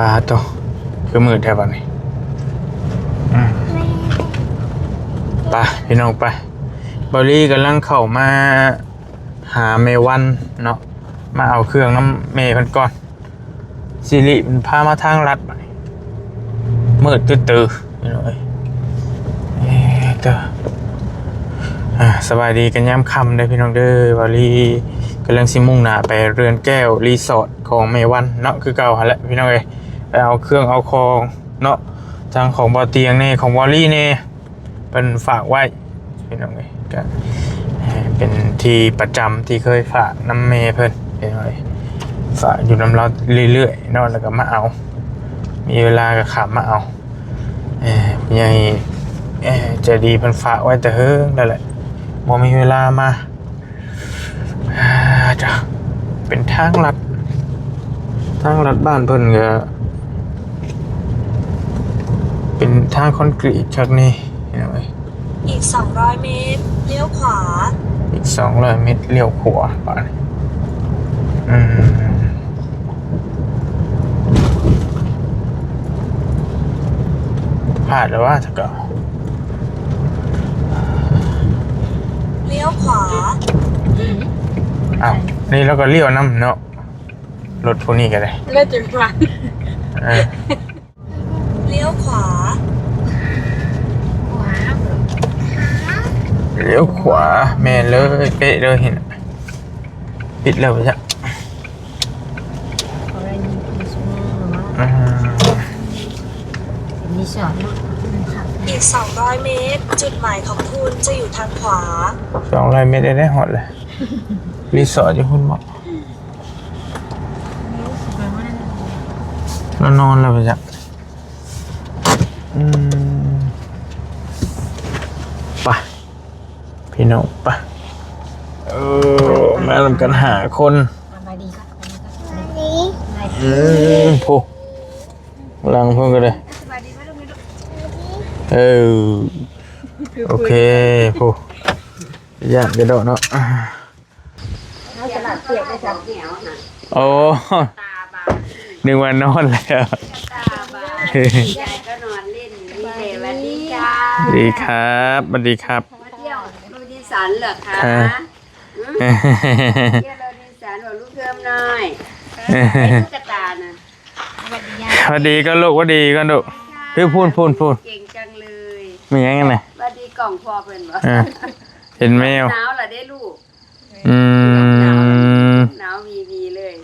ลาตัวคือมืดแทบัดนี้อืมไปพี่น้องไปบอลลี่กำลังเข้ามาหาเมวันเนาะมาเอาเครื่องน้ำเมย์เพิ่นก่อนสิริมันพามาทางลัดบัดนี้มืดตื้อๆพี่น้องเอ้ยเอ๊ะเด้ออ่าสบายดีกันยามค่ำเด้พี่น้องเด้อบอลลี่กำลังสิมุ่งหน้าไปเรือนแก้วรีสอร์ทของเมวันเนาะคือเก่าหั่นแหละพี่น้องเอ้ย ไปเอาเครื่องเอาคองเนาะทางของบอเตียงเน่ของวอลลี่เน่เป็นฝากไว้พี่น้องเลยก็เอ่อเป็นที่ประจำที่เคยฝากน้ำเมเพิ่นพี่น้องเลยฝากอยู่น้ำเราเรื่อยๆเนาะแล้วก็มาเอา มีเวลาก็ขับมาเอาเอ่ยังเอ่อใจะดีเพิ่นฝากไว้แต่เฮ้งนั่นแหละบ่มีเวลามาอ่าจ้ะเป็นทางลัดทางลัดบ้านเพิ่นก็ เป็นทางคอนกรีตชักนี่เห็นไหมอีก 200 เมตร เลี้ยวขวา อีกสองร้อยเมตร เลี้ยวขวาป่านอืมพลาดแล้วว่าถ้าก็เลี้ยวขวา อ้าว นี่เราก็เลี้ยวน้ำเนาะ รถพวกนี้ก็ได้เลือดจุดฟันเออ เลี้ยวขวา ว้าว เลี้ยวขวาแม่นเลยเป๊ะเลยเห็นไหมปิดแล้วจ้ะอะไรนี่คือสมองหรือว่าอืมมีสอนเนาะอีก 200 เมตร จุดหมายของคุณจะอยู่ทางขวา สองร้อยเมตรได้ได้หอดเลยรีสอร์ทที่คุณบอกแล้วนอนแล้วไปจ้ะอืมไป พี่น้องไปเออมาทำกันหาคนสบายดีครับสบายดีครับอืมผู้หลังเพิ่งกันเลยสบายดีไหมลูกนี่ลูกเออโอเคผู้ย่างกระโดดเนาะอ่าเอาตลาดเปียกได้จ้ะโอ้นึกว่านอนแล้วยายก็นอนเล่นอยู่นี่เลยสวันนี้จ้าสวัสดีครับสวัสดีครับ สันเหรอคะค่ะอืมเที่ยวโรดินสันบอกลูกเพิ่มหน่อยไอ้ตุ๊กตาน่ะสวัสดีก็ลูกสวัสดีก็ลูกพี่พูดพูดพูดเก่งจังเลยมียังไงนะสวัสดีกล่องพอเพิ่นบ่อะเห็นแมว หนาวเหรอได้ลูก อืม หนาววีวีเลย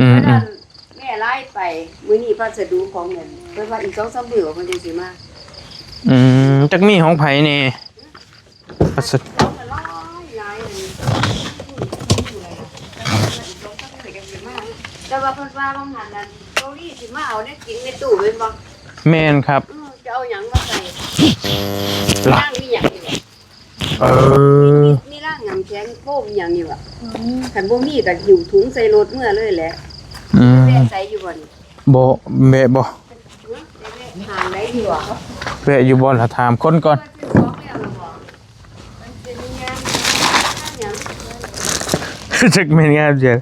อืมเพราะอืนั้มนแม่ไล่ไปมื้อนี้พัสดุของเงินเพิ่นว่าอีก2-3มื้อว่าเพิ่นจะสิมาอืมจักมีของไผ่นี่ พัสดุเอาไปร้อยหลายเลยแต่ว่าเพิ่นว่าบางหันนั้นเกาหลีสิมาเอาเนี่ยกินในตู้เป็นบ่แมนครับ อืมจะเอาหยังมาใส่หลักร่างมีหยังอยู่บ่เออมีร่างหยังแข็งโฟมหยังอยู่อะคันบ่มีก็หิวถุงใส่รถเมื่อเลยแหละอืมแม่ใส่อยู่บ่นี่โบเบะบ่เนาะแม่หางได้ดีกว่าเบะอยู่บนละถามคนก่อน ซื้อของแล้วล่ะบ่มันเป็นงานงานหยัง จักแม่นงานเจอ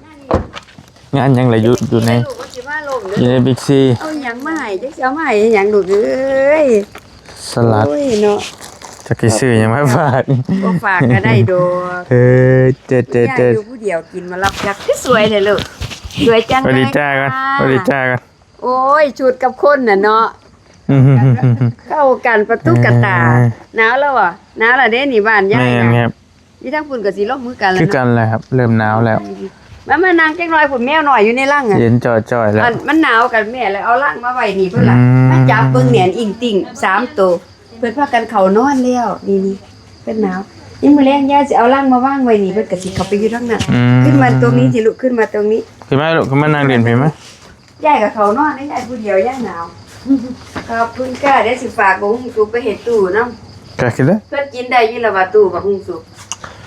งานยังไรอยู่อยู่ในลูกว่าสิมาลมอยู่เด้ในอบิ๊กซีเอาหยังมาให้จักสิเอามาให้หยังลูกเอ้ยสลัดโอ้ยเนาะจักกี่ซื้อยังไม่ฝากบ่ฝากก็ได้ดอกเออเจ็ดเจ็ดย่าเจ็ดอยู่ผู้เดียวกินมารับจักคือสวยเลยลูกสวยจังสวัสเลดียจ้ากันค่ะสวัสดีจ้ากันโอ้ยชุดกับคนน่ะเนาะอืมเข้ากันประตูกระตาเออหนาวแล้วอะหนาวแล้วเด้นี่บ้านย่าแม่ยนคนะ รับนี่ทั้งฝุ่นกับสีลบมือกันแล้วคือกัเนาะนเลยครับ เริ่มหนาวแล้วมามานั่งแก้งน้อยฝุ่นแมวหน่อยอยู่ในร่างอะเย็นจ่อยๆแล้วมันมันหนาวกันแม่เลยเอาร่างมาไว้นี่เพิ่นล่ะอืมมาจับเบิ่งแหนนอิงติ่งสามตัวเพิ่นพากันเข้านอนแล้วนี่นี่เป็นหนาวนี่มื้อแรงย่าสิเอาร่างมาวางไว้นี่เพิ่นก็สิเข้าไปอยู่ทางนั้นอืขึ้นมาตรงนี้สิลูกขึ้นมาตรงนี้ขึ้นมาลูกขึ้นมานั่งเรียนเพียงไหมยายกับเขานอนได้ยายผู้เดียวยายหนาวขอบคุณค่ะเดี๋ยวสิฝากบ่หุงสุกไปเฮ็ดตู้เนาะก็คิดแล้วเพิ่นกินได้อยู่และว่าตู้บ่หุงสุก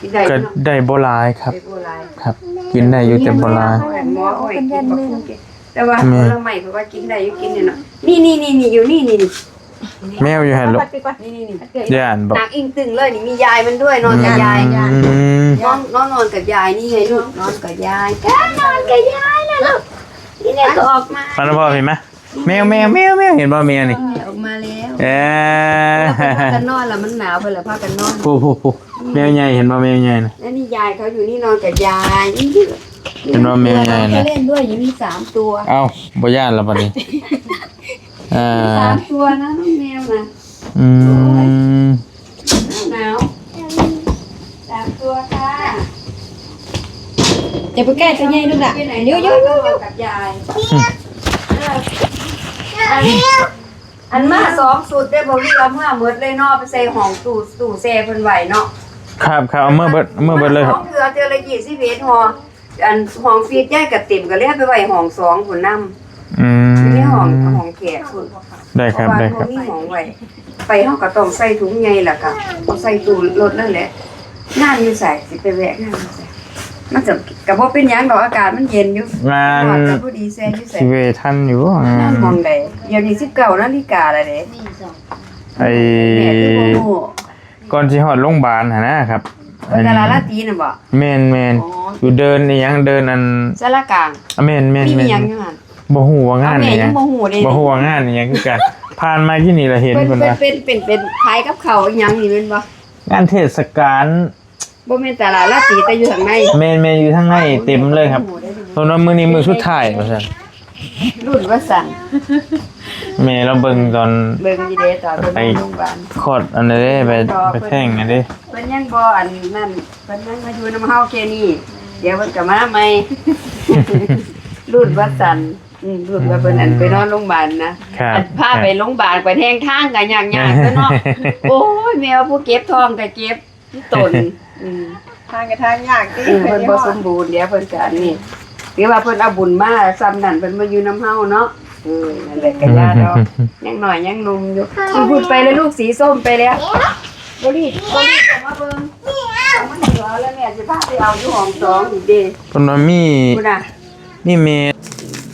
กินได้อก็ยู่เนาะได้โบราณครับได้บ่หลายครับ กินได้อยู่แต่โบราณหมอโอ้ยกินบ่คุ้มกินแต่ว่าผลไม้เขาว่ากินได้อยู่กินเนี่ยเนาะนี่นี่นี่นี่อยู่นี่นี่นี่แมวอยู่หันลูกนี่นี่นี่ย่านบอกนางอิงตึงเลยนี่มียายมันด้วยนอนกับยายอืมนอนนอนนอนกับยายนี่ไงลูกนอนกับยายจ้านอนกับยายนะลูกนี่เนี่ยก็ออกมาฟันพ่อเห็นไหมแมวแมวแมวแมวเห็นบ่แมวนี่ออกมาแล้วเออพากันนอนแล้วมันหนาวไปแล้วพากันนอน ผู้ผู้ผู้ แมวใหญ่เห็นบ่แมวใหญ่นะ แล้วนี่ยายเขาอยู่นี่นอนกับยายเห็นว่าแมวใหญ่นะ เขาเล่นด้วยอยู่มีสามตัวเอ้าบ่ย่านแล้วบัดนี้เอ่สาอมตัวนะน้องแมวนะอืมหนาวสามตัวค่ะอย่าไปใกล้ตัวใหญ่ลูกอะเยอะเยอะเยอะกับยายอันมาสองสุดได้บอกลูกเอาเมื่อหมดเลยเนาะไปใส่ห้องตู้ตู้แซ่เพิ่นไหวเนาะ ครับครับเอามื่อเบิดเอามื่อเบิดเลยครับห้องเถือเทือละยี่สิบเอ็ดหออันห้องฟีดย่ายกับเต็มก็เลยเอาไปไว้ห้องสองผนนำอือยู่ในมห้องห้องแขกคุณได้ครับเพาะว่าได้คเขารับ มีห้องไว้ไปห้องก็ต้องใส่ถุงใหญ่ล่ะค่ะเอาใส่ตู้รถนั่นแหละงานอยู่ใส่สิไปแวะงานอยู่ใส่มันจะก็บ่เป็นหยังดอกอากาศมันเย็นอยู่งานหอดก็พอดีแซ่อยู่ใส่ สิเวทันอยู่อะงานมองใดเดี๋ยวนี้19นาฬิกาแล้วเด้นี่สองไอ้แม่คือบ่ฮู้ ก่อนสิฮอดโรงพยาบาลหั่นนะครับเวลาลาลาตีน่ะบ่ แม่นแม่นอ๋ออยู่เดินอีหยังเดินอันสารกลางอะแม่นแม่นมีแม่หยังนอยู่หั่นบ่ฮู้ว่างานเอาแม่อีหยัยังงบ่ฮู้เด้บ่ฮู้ว่างานอีหยังคือกัน ผ่านมาที่นี่ละเห็นเป็นเพิ่นเป็นว่าเป็นเป็นเป็นขายกับเขาวอีหยังนี่แม่นบ่งานเทศกาลบ่แม่นตลาดลาตีแต่อยู่ข้างในแม่นแม่นอยู่ทางในเต็มเลยครับเพิ่นว่ามื้อนี้มื้อสุดท้ายว่าซั่นรุ่นว่าสั่น แม่เราเบิ่งตอนเบิ่งอยู่เด้ตอนเพิ่นไปไปโรงพยาบาล คลอดอันนั้นเด้ไปไปแท่งอันเด้เพิ่นยังบ่อันนั่นเพิ่นยังมาอยู่นำเฮาแค่นี้เดี๋ยวเพิ่นก็มาใหม่ รุ่นว่าสั่นอืมรุ่นว่าเพิ่นอันไปนอนโรงพยาบาลนะครับอันพาไปโรงพยาบาลไปแทงทางก็ยากๆก็เนาะโอ้ยแมวผู้เก็บทองก็เก็บตนอืมทางกับทางยากที่เออเพิ่นบ่สมบูรณ์เดี๋ยวเพิ่นก็อันนี้ถือว่าเพิ่นเอาบุญมาซ้ำนั่นเพิ่นมาอยู่น้ำเฮาเนาะ เออนั่นแหละก็ยาดอกยังหน่อยยังหนุ่มอยู่สิพูดไปแล้วลูกสีส้มไปแล้วบ่รีบบ่รีบจะมาเบิ่งเอามันเหลือแล้วแม่สิพาไปเอาอยู่ห้องสองอีกเด้เพิ่นว่ามีพุ่นน่ะมีเม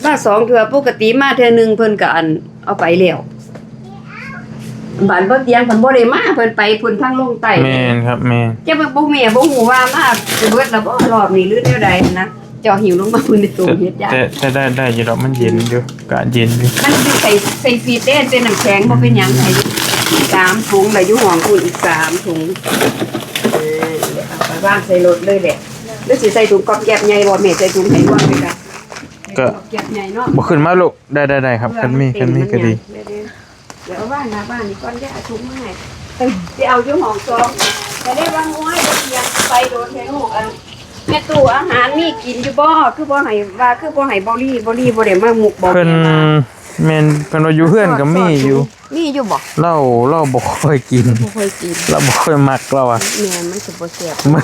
มาสองเทื่อปกติมาเทื่อหนึงเพิ่นก็อันเอาไปแล้วบ้านเพิ่นเตียงเพิ่นบ่ได้มาเพิ่นไปพุ่นทางลงใต้แม่นครับแม่นจะบ่บ่แม่บ่ฮู้ว่ามาสิเบิดแล้วบ่รอบนี้หรือแนวใดนะเจ้าหิวลงมาพุ่นในตู้แต่เฮ็ดยากแต่แต่ได้ได้อยู่ดอกมันเย็นอยู่กะเย็นอยู่มันสิใส่ใส่ฟีดเด้เป็นน้ำแข็งบ่เป็นหยังให้สามถุงแล้วอยู่ห้องคุณอีกสามถุงเออเอาไปวางใส่รถเลยแหละหรือสิใส่ถุงกอบแก็บใหญ่บ่แม่ใส่ถุงให้วางไปกันก็กอบแก็บใหญ่เนาะบ่ขึ้นมาลูกได้ได้ได้ครับคันมีคันมีก็ดีเยวๆเดี๋ยวเอาบ้านหน้าบ้านนี่ก่อนได้เอาถุงมาให้เอ้ยสิเอาอยู่ห้องซองแต่ได้วางไว้บ่เตียงไปโดนให้ลูกอัน แม่ตู้อาหารมีกินอยู่บ่คือบ่ให้ว่าคือบ่ให้บ่รีบ่รีบ่ได้มาหมุกบ่เพิ่นแม่มาแม่นเพิ่นว่าอยู่เฮือนก็มีอยู่ มีอยู่บ่เหล้าเหล้าบ่ค่อยกินบ่เคยกินเราบ่ค่อยมักเราอะแม่มันสิบ่แซ่บมัน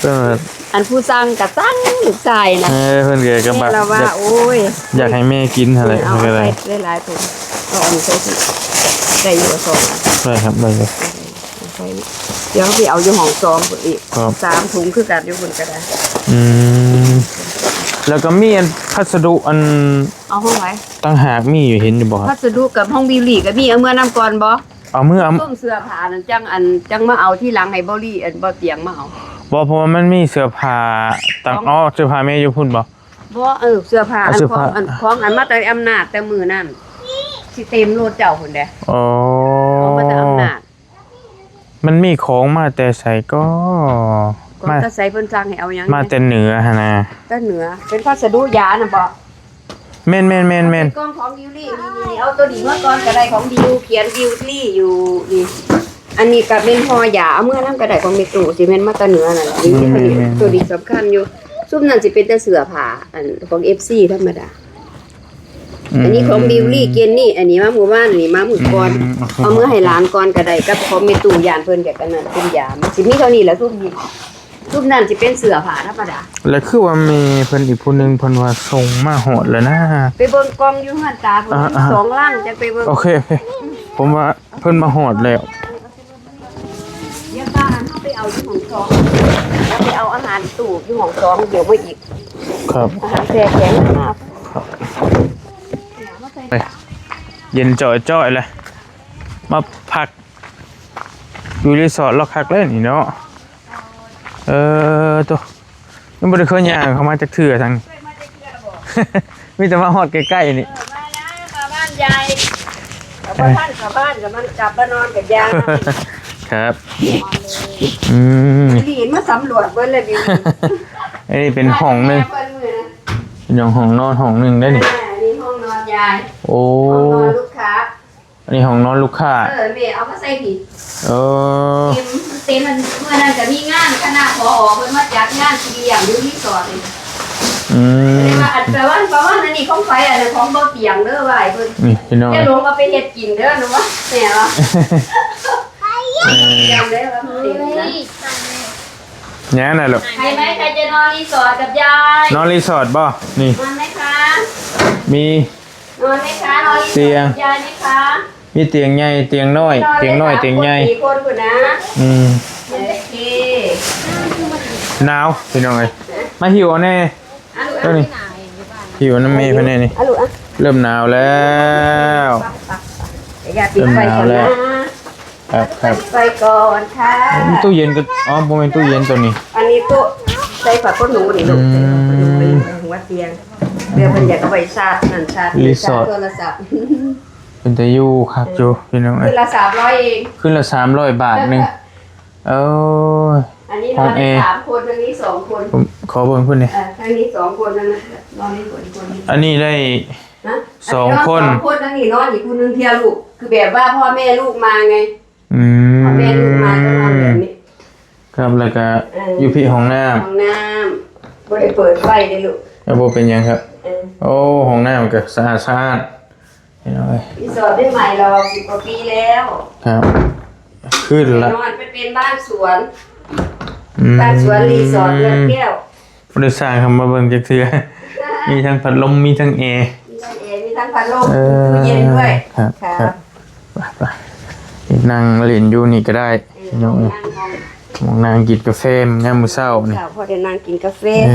เพิ่นว่าอันผู้สั่งก็สั่งลูกชายนะเออเพิ่นก็ก็แบแม่บเราว่าอยากโอ้ยอยากให้แม่กินอะไรเอาก็ได้ไปหลายๆถุงเอาอันนี้ใส่ถุงได้อยู่สองอันได้ครับได้เลยใส่ เดี๋ยวพี่เอาอยู่ห้องซองพุ่นอีกครับ สามถุงคือกันอยู่พุ่นก็ได้อืมแล้วก็มีอันพัสดุอันเอาห้องไว้ต่างหากมีอยู่เห็นอยู่บ่คพัรับสดุกับห้องบิวลี่ก็มีเอาเมื่อนํก่อนบ่เอามือเอาส้มเสื้อผ้านั่นจังอันจังมาเอาที่หลังให้บ่ลี่อันบ่เตียงมาเอาบ่เพราะว่ามันมีเสื้อผ้าต่างอ๋อเสื้อผ้าแม่อยู่พุ่นบ่ บ่เออเสื้อผ้าอันเอาเสื้อของผ้า อันของอันมาแต่อำนาจแต่มือนั่นสิเต็มรถเจ้าพุ่นเด้อ๋อ เอามาแต่อำนาจ มันมีของมาแต่ใส่ก็ ก็มาจะใส่เพิ่นสั่งให้เอาหยังมาแต่เหนือหั่นน่ะแต่เหนือ เป็นพัสดุยาน่ะบ่แม่นแม่นแม่นแม่นกล้องของดิวลี่นี่ๆเอาตัวนี้มาก่อนก็ได้ของดิวเขียนดิวลี่อยู่นี่อันนี้ก็เป็นห่อยาเอาเมื่อนํก็ได้ของเมตุสิแม่นมาแต่เหนือนั่นแหละนี่ตัวนี้ตัวนี้สำคัญอยู่ซุมนั้นสิเป็นแต่เสื้อผ้าอันของ FC ธรรมดา อันนี้ของบิวลี่เกนนี่ อันนี้มาหมู่บ้านอันนี้มาหมู่ก่อนมโคเอามือให้หลานก่อนก็ได้กับของเมตูยานเพิ่นกับกันนั่นเป็นยามสิมีเท่านี้แหละทุกนี้ทุกนั้นสิเป็นเสื้อผ้าธรรมดาแล้วคือว่ามีเพิ่นอีกผู้หนึงเพิ่นว่าส่งมาโหดแล้วนะ ไปเบิ่งกองอยู่หันตาเพิ่นอ่าๆสองล่างจังไปเบิ่งโอเคโอเคผมว่าเพิ่นมาโหดแล้ว เดี๋ยวป้าหันเฮาไปเอาอยู่ห้องสองแล้วไปเอาอาหารตู้อยู่ห้องสองเดี๋ยวมาอีก ครับ อาหารแช่แข็งมาไป เย็นจ่อยจ่อยเลยมาพัก อยู่รีสอร์ทเราคักเล่นนี่เนาะเออตัวยังบ่ได้เคยย่างเข้ามาจากเถื่อทางมีแต่มาฮอดใกล้ๆนี่ มาพอท่านกลับบ้านกับมันกลับมานอนกับยาครับอืมลีนมาสำรวจเบิ้ลเลยบิวอันนี้เป็นห้องหนึ่งเบิ้ลมือนะเป็นห้องนอนห้องหนึ่งได้นี่ ยายโอ้ห้องนอนลูกค้าอันนี้ห้องนอนลูกค้าเออแม่เอามาใส่ผิดเออเต็มเต็มมันเมื่อนั้นจะมีงานคณะพอเพิ่นมาจัดงานสี่อย่างอยู่ที่สอดเลยอืมแต่ว่าอันแปลว่าแปลว่าอันนี้ของไฟอันนั้นของบ่เปียงเด้อว่าไอ้เพิ่นนี่พี่น้องจะลงมาไปเฮ็ดกินเด้อหนูว่าแม่ว่าเออจำได้ว่ามันเต็มนะแง่น่ะลูกใครไหมใครจะนอนรีสอร์ทกับยายนอนรีสอร์ทบ่นี่นอนไหมคะมี นอนไหมคะนอนรีสอร์ทเตียงกับยายไหมคะมีเตียงใหญ่เตียงน้อย เตียงน้อยเตียงใหญ่สี่คนพุ่นนะอืมโอเคหนาวพี่น้องเอ้ยมาหิวเอาแน่อะลูกเจ้าอะนี่หิวน้ำเมย์เพิ่นแน่นี่อะลูกอะเริ่มหนาวแล้ว เดี๋ยวอย่าปิดไฟก่อนเริ่มหนาวแล้นะวครับครับปิดไฟก่อนค่ะตู้เย็นก็อ๋อบ่แม่นตู้เย็นตัวนี้ อันนี้ตู้ ใส่ฝาก้นหนูนี่ลูกอืมใส่ฝาก้นหนูไปหัวเตียงเดี๋ยวเพิ่นอยากเอาไว้ชาร์จนั่นชาร์จรีสอร์ทชาโทรศัพท์เป็นตะยู่ครับจูพี่น้องเอ้คืยนละ300เองขึ้นละ300บาทหนึงเอ้ย อันนี้นห้ออนงได้แอร์สามคนทางนี้สองคนผมขอเบิ่งเพิ่นนี่อ่าทางนี้สองคนนั่นนะนอนนี่คนคนนี้ อันนี้ได้ นะสองคน สองคนทางนี้นอนอีกคนนึงเทียลูก คือแบบว่าพ่อแม่ลูกมาไง อืพ่อแม่ลูกมาก็นอนแบมบนี้ ครับแล้วก็เออออยู่พี่ห้องน้ำห้องน้ำบ่ได้เปิดไฟเลยลูกแล้วบ่เป็นหยังครับ เออโอ้ห้องน้ำก็สะอาดสะอาดพี่น้องเอ้ยรีสอร์ทได้ใหม่เราสิบกว่าปีแล้วครับ ขึ้นละนอนไปเป็นบ้านสวนอืมบ้านสวนรีสอร์ทเรือนแก้วบ่ได้สร้างคำมาเบิ่งจักเทื่อมีทั้งพัดลมมีทั้งแอร์ มีทั้งแอร์มีทั้งพัดลมเออตู้เย็นด้วยครับค่ะครับ ไปไปนั่งเล่นอยู่นี่ก็ได้พี่น้องเอ้ย นั่งห้อง มองนางกินกาแฟมันยามมื้อเช้านี่สาวพอได้นั่งกินกาแฟเอ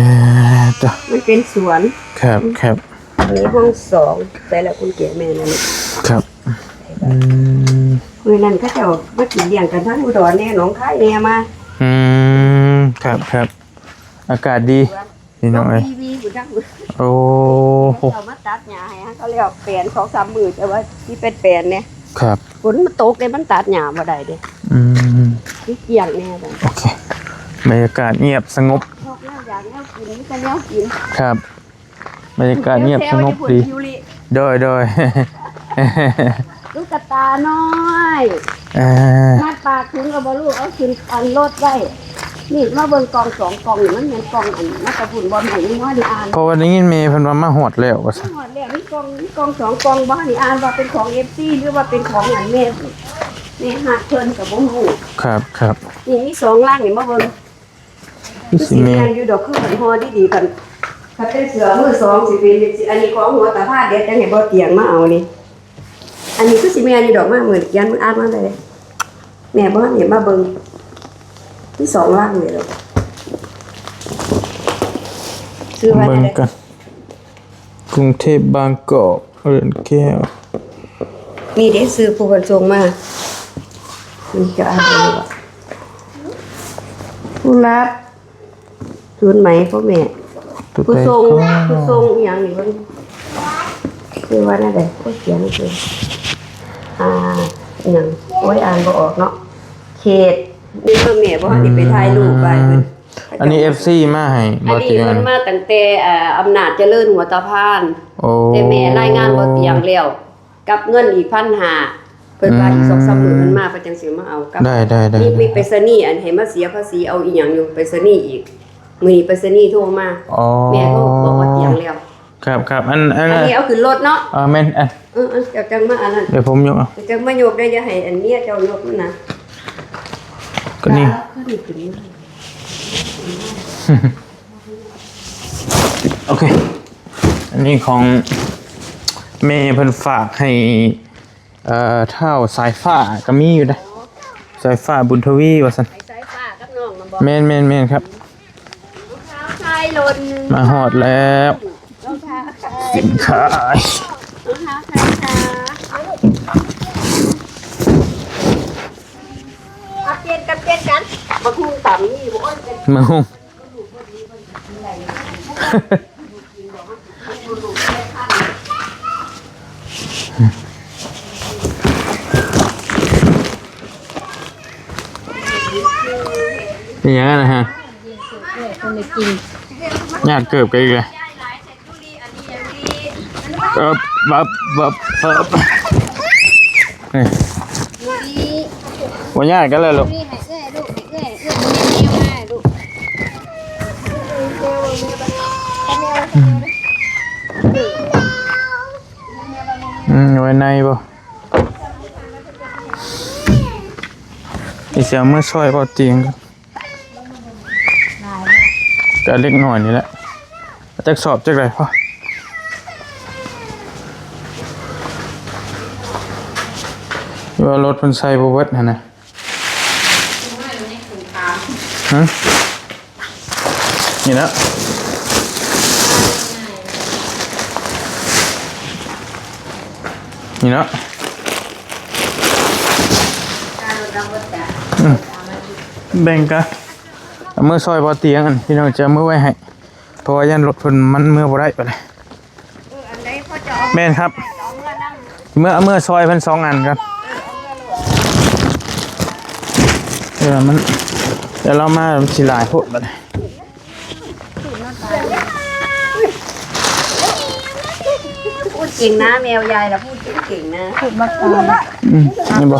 อจ้ะมันเป็นสวนครับครับอันนี้ห้องสองแต่ละคุณเก๋แม่นั่นครับอืมคือนั่นเขาเจะมากินเลี้ยงกันทั้งอุดรเนี่ยหนองคายเนี่ยมาอืมครับครับ อากาศดีพี่น้องเอ้ย ทีวีกูจักโอ้โหเขามาตัดหญ้าให้ฮะเขาเรียกว่าแปลนสองสามหมื่นแต่ว่าที่เป็นแปลนเนี่ยครับ ฝนมันตกเลยมันตัดหญ้าบ่ได้เด้อืมที่เกี่ยงแน่เลยโอเคบรรยากาศเงียบสงบชอบแนวอยากแนวกินนี่ก็แนวกินครับ บรรยากาศเงียบสงบดียูริโดยโดยลูกกระตาน้อยเอ่อมาปากถึงกับบลูกเอาขึ้นอันรถได้ นี่มาเบิ่งกล่องสองกล่องนี่มันเป็นกล่องอันมาตะพุ่นบอลไหนนี่ว่าดีอ่านเพราะวันนี้ยินเมย์เพิ่นว่ามาหอดแล้วว่าซั่นหมดแล้วนี่กล่องนี่กล่องสองกล่องบ้านนี่อ่านว่าเป็นของเอฟซีหรือว่าเป็นของอันแม่แม่หักเพิ่นกับบ่ฮู้ครับครับนี่มีสองล่างนี่มาเบิ่งพี่คือสิสิเมแม่ย์นอยู่ดอกคือหันฮอดีๆกันถ้าเป็นเสือมือสองสิเป็นสิอันนี้ของหัวตาผ้าเดี๋ยวจังให้บ่เตียงมาเอานี่อันนี้คือสิแม่นอยู่ดอกมาเหมือนยันมึงอ่านมาเลยแม่บ่เห็นมาเบิ่ง ที่สองล่างเลยลูกซื้อไว้เบิ่งได้กันกรุงเทพบางกอกเรือนแก้วนี่เด้ซื้อผู้คนส่งมามันจะอ่านได้บ่ผู้รับศูนย์ไหมพ่อแม่ตุ๊ผู้เต้ทรงก็ผู้ทรงอหย่างนี้เพิ่นคือว่านั่นแหละผู้เขียนคืออ่าอหย่างโอ้ยอ่านบ่ออกเนาะเขต นี่เพิ่นแม่บ่ทันได้ไปถ่ายรูปไปเพิ่นอันนี้ FC มาให้อับ่นนี้เตียเพิ่งนมาตั้งแต่เอ่ออำนาจเจริญหัวตะพาน โอ้แต่แม่รายงานบ่เตียงแล้วกับเงินอีก1,500เพิ่นว่าอีก2-3มื้อเพิ่นมาเพิ่นจังสิมาเอากับได้ได้ได้ มีมีไปรษณีย์อันให้มาเสียภาษีเอาอีหยังอยู่ไปรษณีย์อีกมื้อนี้ไปรษณีย์โทรมาอ๋อแม่ก็บอกว่าเตียงแล้วครับครับอันอันอันนี้เอาขึ้นรถเนาะอ่าแม่นอันเออเออเจ้าจังมาอันนั้นเดี๋ยวผมยกเอาเจ้าจังมาโยกได้อย่าให้อันเนี้ยเจ้ายกมันนะ ก็นี่ขึ้นขึ้นมาโอเค อันนี้ของเมย์เพิ่นฝากให้ เอ่อเท่าสายฟ้าก็มีอยู่นะสายฟ้าบุญทวีว่าซั่นไปสายฟ้ากับน้องมันบอกแม่นแม่นแม่นครับรองเท้าชายหล่นมาหอดแล้ว รองเท้าชายสินค้ารองเท้าชายขา กันเปลี่ยกันมาหุงต่ำนี่บ่อ้มาฮุง นี่ยังไงนะฮะเนได้กินญาติเกิบกันอีกเลยเออบับบับบับเฮ้ยวันญาติกันเลยลูก ว้ในบ่อีเสียงเมื่อซอยพอเตียงก็เล็กหน่อยนี่แหละจักสอบจักไรพ่อว่ารถมันใส่บเวทนะนะฮะนี่นะ นี่นะอืมแบ่งกันเอามื่อซอยพอเตียงอันพี่น้องจะเอามื่อไว้ให้เพราะว่ายันรถเพิ่นมันเมื่อบ่ได้ไปเลยแม่นครับ เมื่อเอามื่อซอยเพิ่นสองอันครับเดี๋ยวมันเดี๋ยวเรามาสิหลายโพดบัดนี้ พูดเก่งนะแมวยายเราพูดเก่งนะพูดมาก่อนอืมนี่บ่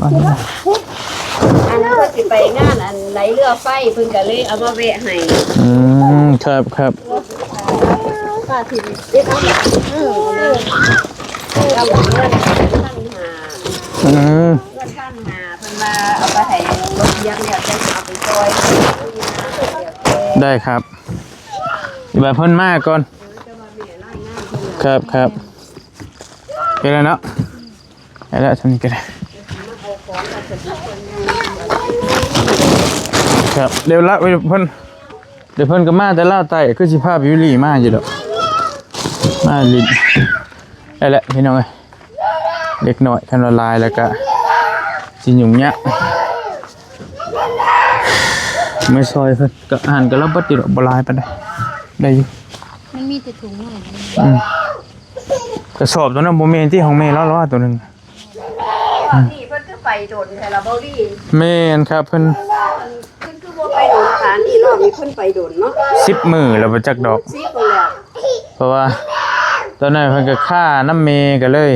ว่านี่บ่อันนั้นก็สิไปงานอันไหลเรือไฟเพิ่นก็เลยเอามาแวะให้อืมครับครับป้าถิ่นเราบอกเงินท่านหาอืมเงินท่านหาเพิ่นมาเอาไปให้รถเลี้ยังเนี่ยจะเอาไปซอยได้ครับแบบเพิ่นมากก่อน ครับครับไปแล้วเนาะไปแล้วทำนี้ก็ได้ครับเดี๋ยวละเดี๋ยวเพิ่นเดี๋ยวเพิ่นก็มาแต่ล่าไตคือสิภาพวิลีมาอยู่ดอกมาลินได้แล้วพี่น้องเอ้ยเล็กหน้อยคันละลายแล้วก็สิหยุ่งยะไม่ซอยเพิ่นก็อ่านก็รับบัดอยู่ดอกบ่ลายปานใดได้อยู่ มันมีแต่ถุงหน่อยอืมกระสอบตัวนั้นโมเมนที่ของเมย์แล้วล้อตัวหนึ่งนี่เพิ่นคือไปโดนแต่ละบ่ดีเมนครับเพิ่นเพิ่นคือบ่ไปโดนฐานนี่รอบนี้เพิ่นไปโดนเนาะสิบมือแล้วไปจักดอกซีบแล้วเพราะว่าตอนนั้นเพิ่นก็ค่าน้ำเมย์กันเลย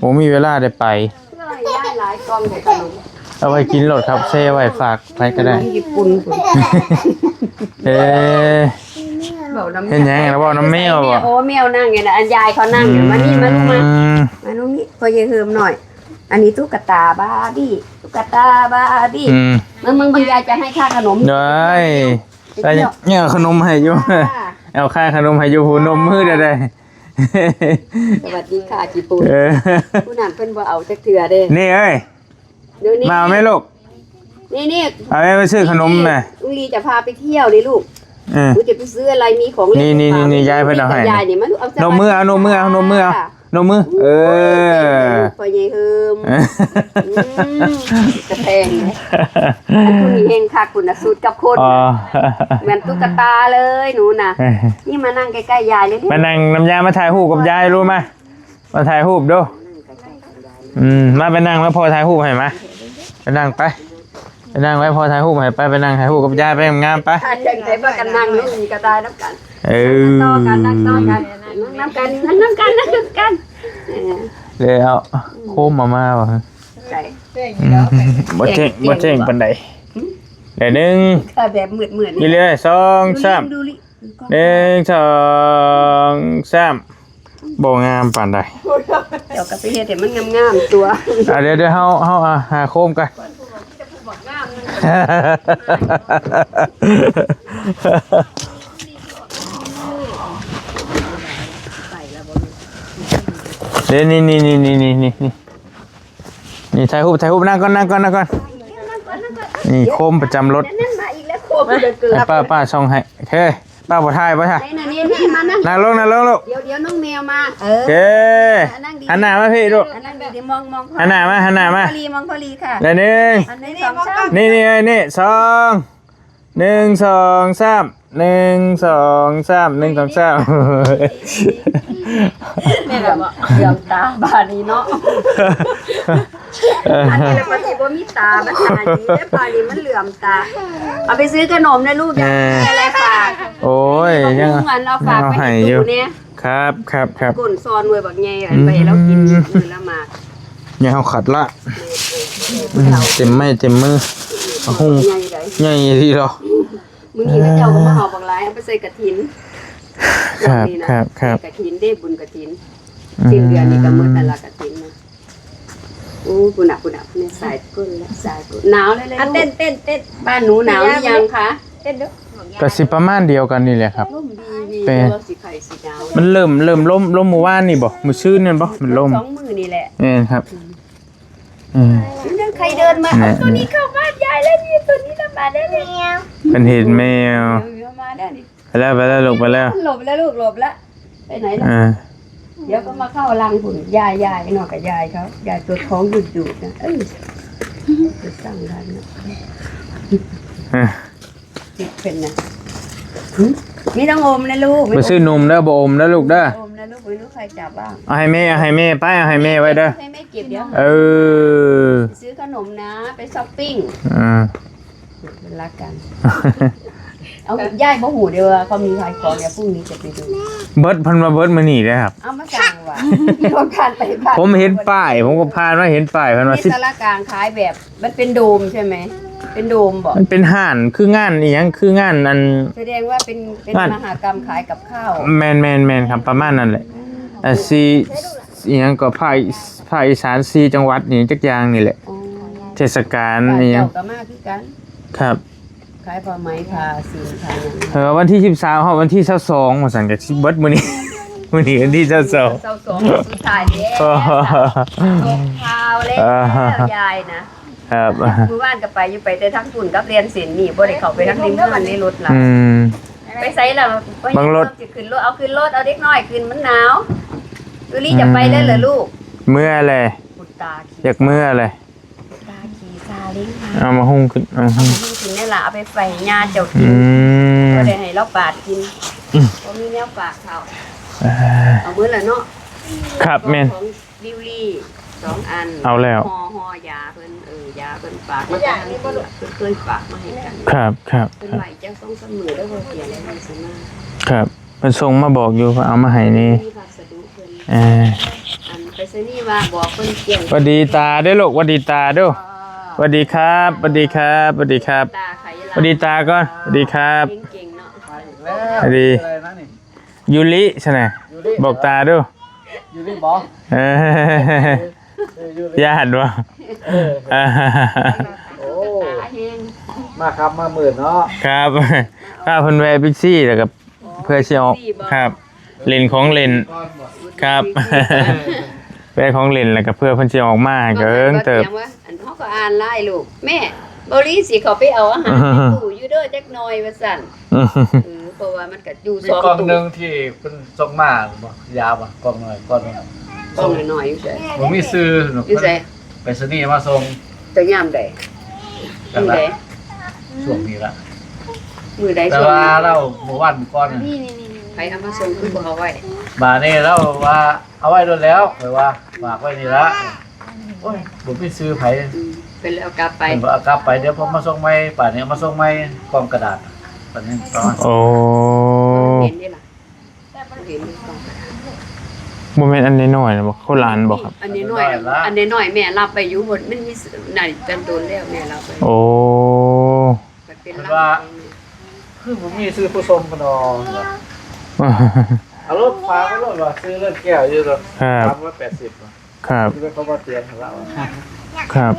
ผมมีเวลาได้ไปย้ายหลายกองของขนมเอาไว้กินรถครับเซ่ไว้ฝากไปก็ได้ญี่ปุ่นพุ่นเอ๊ะ เว้าน้ำเห็นยังแล้วบอกน้ำแมวบ่ โอ้แมวนั่งไงนะอันยายเขานั่งอยู่มานี่มาลูกมา อืม มาลูกนี่พอเยายเฮิมหน่อย อันนี้ตุ๊กตาบาร์บี้ตุ๊กตาบาร์บี้อืมมึงมึงบางยายจะให้ค่าขนมได้ได้เนี่ยเอาขนมให้อยู่เอาค่าขนมให้อยู่หูนมมือได้ได้สวัสดีค่ะจีปูนเออผู้นั้นเพิ่นบ่เอาจักเทื่อเด้นี่เอ้ย เดี๋ยวนี้มาไหมลูก นี่นี่เอาไปซื้อขนมแม่ลุงลีจะพาไปเที่ยวดิลูก เออ กูจะไปซื้ออะไรมีของเล่นนี่นี่ฝกนี่ยายเพิ่นเอาให้ ยายนี่มาลูกเอานมมือเอานมมือเอานมมือเอานมมือเออพอเยายเฮิมอืมจะแพงเลยอันคุณมีเฮงค่ะคุณน่ะสูตรกับคนอ๋อเหมือนตุ๊กตาเลยหนูน่ะ นี่มานั่งใกล้ๆยายเลยมานั่งน้ำยามาถ่ายรูปกับยายรู้ไหมมาถ่ายรูปดูอืมมาไปนั่งแล้วพอถ่ายรูปให้มาไปนั่งไป ไปนั่งไว้พอถ่ายรูปให้ไปไปนั่งถ่ายรูปกับยายไปงามๆไปถ้าจังใจว่ากันนั่งลูกมีก็ได้น้ำกันเออต่อกันนั่งต่อกันนั่งน้ำกันนั่งน้ำกันนั่งน้ำกันเออเลยเอาโคมมามาว่ะใส่อืมบ่เจ๊งบ่เจ๊งปานใดเดี๋ยวหนึ่งถ้าแบบมืดมืดนี่เลยสองสามดูลิหนึ่งสองสามบ่งามปานใดเดี๋ยวกับไปเฮ็ดให้มันงามๆตัวอะเดี๋ยวเดี๋ยวเฮาเฮาอะหาโคมกัน เดี๋ยวนี่นี่นี่นี่นี่นี่นี่นี่ถ่ายรูปถ่ายรูปนั่งก่อนนั่งก่อนนั่งก่อนนี่โคมประจำรถนั่นมาอีกแล้วโคมเกือบป้าป้าช่องให้โอเค ป้าบ่ถ่ายบ่ถ่ายไหนน่ะนี่นี่มานั่งนั่งลงนั่งลงลูกเดี๋ยวเดี๋ยวน้องแมวมาเอโออเคหันหน้ามาพี่ลูกอันนั้นเดี๋ยวมองมองหันหน้ามาหันหน้ามาพอลีมองพอลีค่ะเดี๋ยวหนึ่งอันนี้สองสามนี่นี่ไงนี่สองหนึ่งสองสามหนึ่งสองสามหนึ่งสองสามนี่แหละเดือมตาบาดนี้เนาะเอออันนี้ละปฏิบ่มีตามันหาดีแต่ปลานี้มันเหลื่อมตา เอาไปซื้อขนมนะลูกอยากได้อะไรฝากโอ้ยยังเอาเงินเราฝากไปให้อยู่ตู้เนี่ยครับครับครับก้นซอนไว้บักใหญ่อันไปให้เรากินมื้อละหมากอย่าเอาขัดละอืมเต็มไม้เต็มมือเอาหุ่งใหญ่ไดใหญ่ที่หรอมื้อนี้เขาเจ้าก็มาห่อบักหลายเอาไปใส่กฐินครับนี่นะครับครับกฐินได้บุญกฐินสิ้นเดือนนี้ก็หมดแต่ละกฐินนะโอ้คุณน่ะคุณน่ะเนี่ยสายก้นและสายก้นหนาวเลยเลยอะลูกเต้นเต้นเต้นบ้านหนูหนาวหรือยังคะเต้นดูก็สิประมาณเดียวกันนี่แหละครับ ร่มดีดีเป็นเราสิไข่สีดาวมันเริ่มเริ่มล่มล่มเมื่อวานนี่บ่มื้อชื่นนั่นบ่มันล่มสองมือนี่แหละนี่ครับอืมเรื่องใครเดินมาแน่เอาตัวนี้เข้าบ้านยายแล้วนี่ตัวนี้ทำมาได้เลยเเป็นเห็นแมวดี๋ยวมาได้นี่ไปแล้วไปแล้วลงไปแล้วหลบแล้วลูกหลบแล้วไปไหนล่ะอ่า เดี๋ยวก็มาเข้ารังหุ่นยายยายนอกกับยายเขายายตัวท้องหยุดหยุดนะเอ้ยจะสั่งรันนะอ่าติดเป็นนะหึมีต้องอมนะลูกไปซื้อนมเด้อบ่อมเด้อลูกเด้ออมนะลูกไม่รู้ใครจับบ้างเอาให้แม่เอาให้แม่ไปเอาให้แม่ไว้เด้อให้แม่เก็บเดี๋ยวเออไปซื้อขนมนะ ไปช้อปปิ้งอ่ารักกัน เอายายบ่หูเดียวว่าเขามีขายของเดี๋ยวพรุ่งนี้จะไปดู เบิดเพันมาเบิดมานี่เด้อครับ เอามาสั่งว่ะโรงการไปบ้านผมเห็นป้าย ผมก็พานว่าเห็นป้ายเพันว่าที่สิสารกลางขายแบบมันเป็นโดมใช่ไหม เป็นโดมบอกมันเป็นห่านคืองานอีหยังคืองานอัน แสดงว่าเป็นเป็นบ้าน มหากรรมขายกับข้าวแมนแมนแมนครับประมาณนั้นแหละอะซีอีหยังก็ภาคภาคอีสานซีจังหวัดนี่จักอย่างนี่แหละ อ๋อเทศกาลบ้านนี่หยัเจ้างก็มากคือกัน ครับ ขายผ้าไหมผ้าสีผ้าอย่างเออวันที่13เฮาวันที่22มาสั่งกับสิเบิดมื้อนี้ มื้อนี้วันที่22เจ้าสองสุดท้ายแล้วตกข่าวแล้วยายนะครับมือว่านก็ไปอยู่ไปแต่ทั้งฝุ่นกับเรียนศิลป์นี่บ่ได้เข้าไปทั้งริมเงินในรถล่ะ อืม ไปไสล่ะบางรถสิขึ้นรถเอาขึ้นรถเอาเด็กน้อยขึ้นมันหนาวดูลี่จะไปได้เหรอลูก เมื่อแหละบุตาขี่อยากเมื่อแหละตาขี่ซาเล้งมาเอามาหุ้งขึ้นเอามาหุ้งเอากินนี่ล่ะเอาไปไฟญาเจ้ากิอืนมก็ได้ให้เราปาดกินอืมบ่มีแนวปากเขาเอ่อเอามื้อละเนาะครับแม่น ของดิวลี่สองอันเอาแล้ว ห่อห่อยาเพิ่นเออยาเพิ่นฝากมาจากเพิ่นเพิ่นเคยฝากมาให้กันครับครับเพิ่นครับไหวจังสองสามมื้อแล้วบ่เขียนให้มันสิมาครับมันส่งมาบอกอยู่ว่าเอามาให้นี่มีพัสดุเพิ่นเอออันไปซะนี่ว่าบอกเพิ่นเกี่ยง หวัสดีตาเด้อลูกหวัสดีตาเด้อ หวัสดีครับหวัสดีครับหวัสดีครับตาไขหวัสดีตาก่อนหวัสดีครับเก่งๆเนาะหวัสดียูริใช่ไหมบอกตาเด้ออยู่นี่บอเออญาติวะเออโอ้ตาแห้งมาครับมาหมื่นเนาะครับข้าเพิ่นแวะบิ๊กซี่แล้วกับเพื่อสิออกครับเล่นของเล่นก้อนบ่ครับแวะของเล่นแล้วก็เพื่อเพิ่นสิออกมาเกิงเติบ ก็ถียงว่าอันเขาก็อ่านไล่ลูก แม่บริสิเขาไปเอาอาหารในตู้อยู่เด้อจักหน่อยว่าสั่นเออเพราะว่ามันก็อยู่มีสองกล่องตู้หนึ่งที่เป็นส่งมาบ่ยาวบ่กล่องหน่อยกล่องหนึงกล่องน้อยๆอยู่ใส่ผมมีซื้อหนูอยู่ใส่ไปสนีย์มาส่งจะยามใดกันมือละใดช่วงนี้ละมือใดแต่ส่งว่าเราเมื่อวานก่อนน่ะนี่นี่นี่ใครเอามาส่งคือบ่เอาไว้ บานี่เราว่าเอาไว้โดนแล้วไปว่าฝากไว้นี่ละ โอ้ยผมไม่ซื้อไผอืมเป็นแล้วกลับไปเป็นบ่เอากลับไปเดี๋ยวผมมาส่งใหม่ป่านนี้เอามาส่งใหม่กล่องกระดาษป่านนี้ประมาณโอ้เห็นนี่ล่ะเห็นนี่กล่องกระดาษบ่แม่นอันน้อยๆนะบ่เขาหลานบ่ครับ อันนี้น้อยอันนี้น้อยแม่รับไปอยู่บนมันมีนั่นจันโดนแล้วแม่รับไปโอ้มันเป็นรับคือผมมีซื้อผู้ชมกันดองเอารถฟ้าก็รถว่าซื้อเลือดแก้วอยู่ตัวครับสามร้อยแปดสิบ ครับที่เป็นเขามาเตียงของเราครับ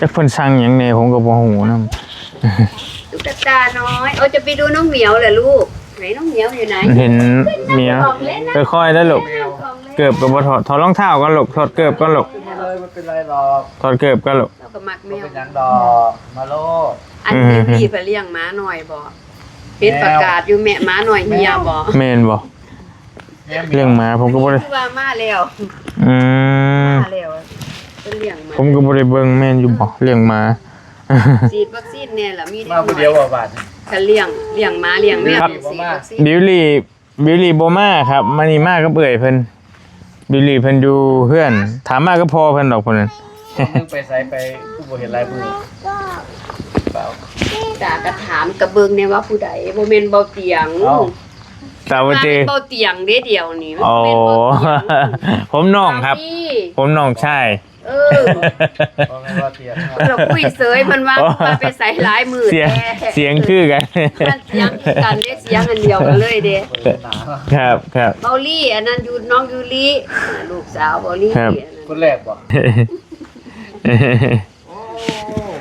จักเพิ่นสั่งหยังแหน่ผมก็บ่ฮู้นำตุ๊กตาน้อยเอาจะไปดูน้องเหมียวเหรอลูก ไหนน้องเหมียวอยู่ไหนเห็นเมียค่อยๆได้อลูกเกือบก็บ่ถอดถอดรองเท้าก่อนลูกถอดเกือบก่อนลูกขึ้นมาเลยมันเป็นไรหรอกถอดเกือบก่อนลูก เราก็มักแมมันวเป็นหยังดอกมาโลด อันนี้พี่ไปเลี้ยงม้าหน่อยบ่เห็นประกาศอยู่แม่ม้าหน่อยเฮียบ่แม่นบ่แม่มี เรื่องหมาผมก็บ่ได้คือว่ามาแล้วอืมมาแล้วเป็นเลี้ยงม้าผมก็บ่ได้เบิ่งแม่นอยู่บ่เรื่องหมาฉีดวัคซีนเนี่ยล่ะมีมาคนเดียวว่าบาทคันเลี้ยงเลี้ยงม้าเลี้ยงแมวครับฉีดวัคซีนบิวลี่บิวลี่บ่มาครับมานี่มากับเอื้อยเพิ่นบิวลี่เพิ่นอยู่เฮือน ถามมาก็พอเพิ่นดอกเพิ่นนั้นนึงไปไสไปผู้บ่เห็นลายมือเปล่าตากระถามกระเบิงเนี่ยว่าผู้ใดบ่แม่นเบาเตียง เอ้าสาวเจเบาเตียงเด้เดียวนี่มันโอ้บ่แม่นเบาเตียงผมน้องครับ พี่ผมน้องชาย เออเพราะงั้นว่าเตียงเราคุยเสยเพิ่นว่าโอ้ว่าไปใส่หลายมือเสียงแท้เสียงคือกัน มันเสียงคือกันเด้เสียงอันเดียวกันเลยเด้เปิดหนาครับครับ เบาลี่อันนั้นอยู่น้องยูริลูกสาวเบาลี่ครับ อันนั้นคนแรกบ่โอ้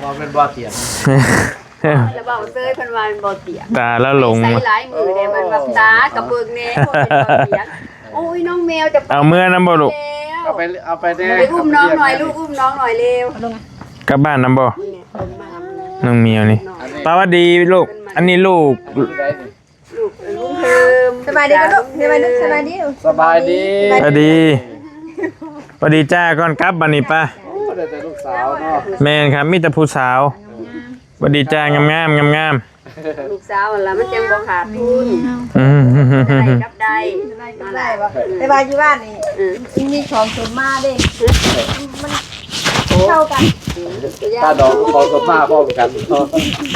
ว่าเป็นว่าเตียง แล้วเบาเสยเพิ่นว่ามันเบาเตียงตาแล้วหลง ใส่หลายมือเด้มันว่าตากระเบิงแน่บ่เป็นเบาเตียงโอ้ยน้องแมวจะไปเอาเมื่อน้ำบ่ลูกแล้วเอาไปเอาไปได้ไปอุ้มน้องหน่อยลูกอุ้มน้องหน่อยเร็วกลับบ้านน้ำบ่เนี่ยลงมาน้องเมียวนี่หน่อยสวัสดีลูก อันนี้ลูกอันนี้ได้นี่ลูกลุงเพิ่มสบายดีก็ลูกสบายดีสบายดีสบายดีสวัสดีสวัสดีจ้าก่อนกลับบันนี้ป้าโอ้ได้แต่ลูกสาวเนาะแม่นครับมีแต่ผู้สาว สวัสดีจ้างามงามงามงามลูกสาวแล้วมันจังบ่ขาดทุนๆอืมได้กับได้มาได้บ่สบายอยู่บ้านนี่เออมีของสมมาเด้มันเข้ากันถ้าดอกขอสมมาพ่อเหมือนกันเนาะ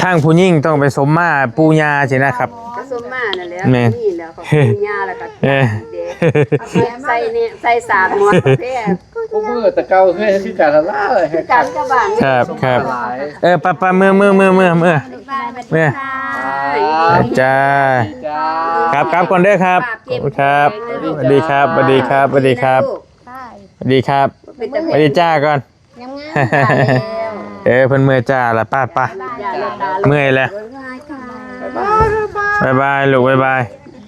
ทางผู้หญิงต้องไปสมมาปูยาสินะครับผ สมมานั่นแหละแม่น นี่แล้วก็กินยาแล้วก็เอ้ยเด็กใส่เนี่ยใส่สารหมดแท้พวกมือแต่เก่าเคยคือการละลาเลยให้กักันนกับบ้านครับครับหลายเออป้าป้าเมื่อเมื่อเมื่อเมื่อเมื่อเมื่อจ้าจ้าครับครับก่อนเด้อครับขอบคุณครับสวัสดีครับสวัสดีครับสวัสดีครับสวัสดีครับเป็นตะสเพ็วัสดีจ้าก่อนงามๆเออเพิ่นเมื่อยจ้าละป้าป้า เมื่อยแล้วบายบาย ลูกบายบาย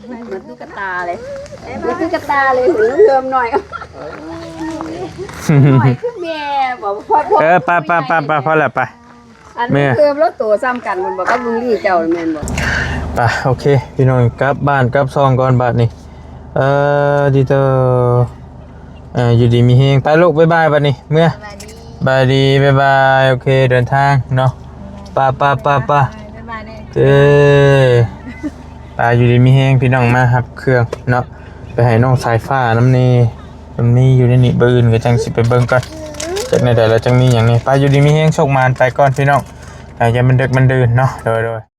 เหมือนตุ๊กตาเลยเหมือนตุ๊กตาเลยเหมือนเริ่มหน่อยหน่อยคือแม่บอกพ่อพ่อเออไป้าป้าป้าป้าพอแล้วไปอันแม่นี้เพิ่มรถตัวซ้ำกันมันบอกกับลุงลี่เจ้าแม่นบอกไปโอเคพี่น้องกลับบ้านกลับซองก่อนบัดนี้เออดีเตอร์เอ่ออยู่ดีมีเฮงไปลูกบายบายบัดนี้เมื่อบายดีบายบายโอเคเดินทางเนาะป้าป้าป้าป้าบ๊ายบายเนี่ ยเอ้ยป้าอยู่ดีมีเฮงพี่น้องมาครับ เครื่องเนาะไปให้น้องสายฟ้าน้ำนี่มันมีอยู่ในนี่บืนก็จังสิไปเบิ้งก่อนจากในแต่ละจังมีอย่างนี้ปลาอยู่ดีมีเฮงโชคมานไปก่อนพี่น้องแต่อย่ามันเด็กมันดื่นเนาะโดยโดย